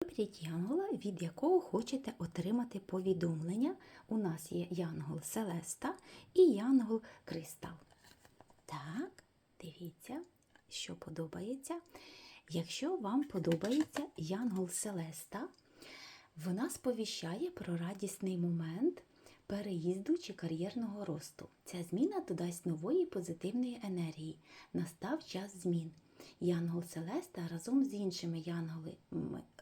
Виберіть янгола, від якого хочете отримати повідомлення. У нас є янгол Селеста і янгол Кристал. Так, дивіться, що подобається. Якщо вам подобається янгол Селеста, вона сповіщає про радісний момент переїзду чи кар'єрного росту. Ця зміна додасть нової позитивної енергії. Настав час змін. Янгол Селеста разом з іншими янголами,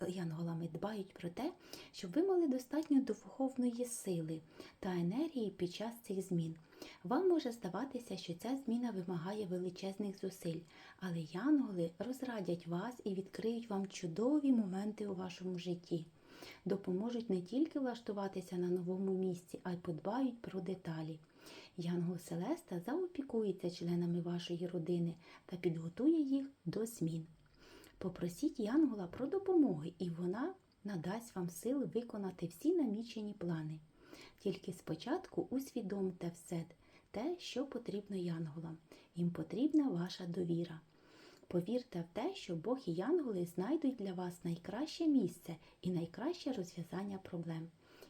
янголами дбають про те, щоб ви мали достатньо духовної сили та енергії під час цих змін. Вам може здаватися, що ця зміна вимагає величезних зусиль, але янголи розрадять вас і відкриють вам чудові моменти у вашому житті. Допоможуть не тільки влаштуватися на новому місці, а й подбають про деталі. Янгол Селеста заопікується членами вашої родини та підготує їх до змін. Попросіть Янгола про допомогу, і вона надасть вам сили виконати всі намічені плани. Тільки спочатку усвідомте все те, що потрібно янголам. Їм потрібна ваша довіра. Повірте в те, що Бог і янголи знайдуть для вас найкраще місце і найкраще розв'язання проблем.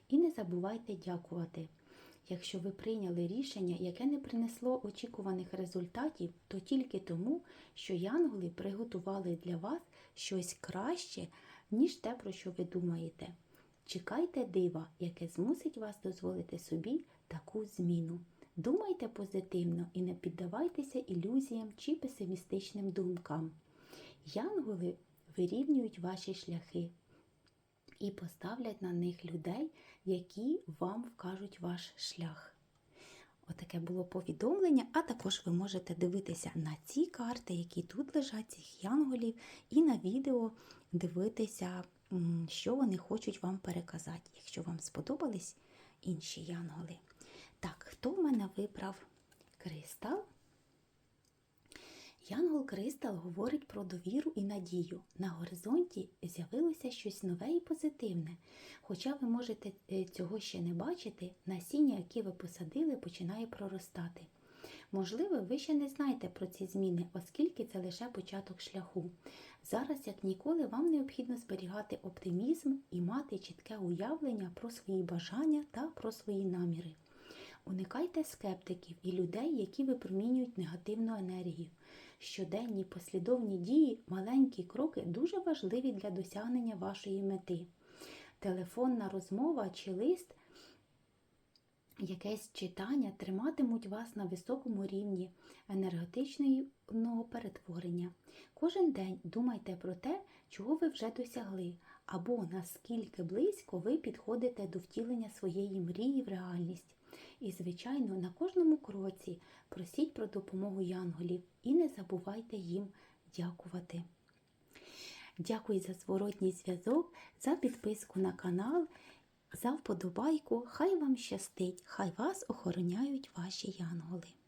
І не забувайте дякувати. Якщо ви прийняли рішення, яке не принесло очікуваних результатів, то тільки тому, що янголи приготували для вас щось краще, ніж те, про що ви думаєте. Чекайте дива, яке змусить вас дозволити собі таку зміну. Думайте позитивно і не піддавайтеся ілюзіям чи песимістичним думкам. Янголи вирівнюють ваші шляхи і поставлять на них людей, які вам вкажуть ваш шлях. Отаке було повідомлення, а також ви можете дивитися на ці карти, які тут лежать, цих янголів, і на відео дивитися, що вони хочуть вам переказати, якщо вам сподобались інші янголи. Так, хто в мене вибрав кристал? Янгол Кристал говорить про довіру і надію. На горизонті з'явилося щось нове і позитивне. Хоча ви можете е, цього ще не бачити, насіння, яке ви посадили, починає проростати. Можливо, ви ще не знаєте про ці зміни, оскільки це лише початок шляху. Зараз, як ніколи, вам необхідно зберігати оптимізм і мати чітке уявлення про свої бажання та про свої наміри. Уникайте скептиків і людей, які випромінюють негативну енергію. Щоденні послідовні дії, маленькі кроки дуже важливі для досягнення вашої мети. Телефонна розмова чи лист, якесь читання триматимуть вас на високому рівні енергетичного перетворення. Кожен день думайте про те, чого ви вже досягли, або наскільки близько ви підходите до втілення своєї мрії в реальність. І, звичайно, на кожному кроці просіть про допомогу янголів і не забувайте їм дякувати. Дякую за зворотній зв'язок, за підписку на канал, за вподобайку. Хай вам щастить, хай вас охороняють ваші янголи.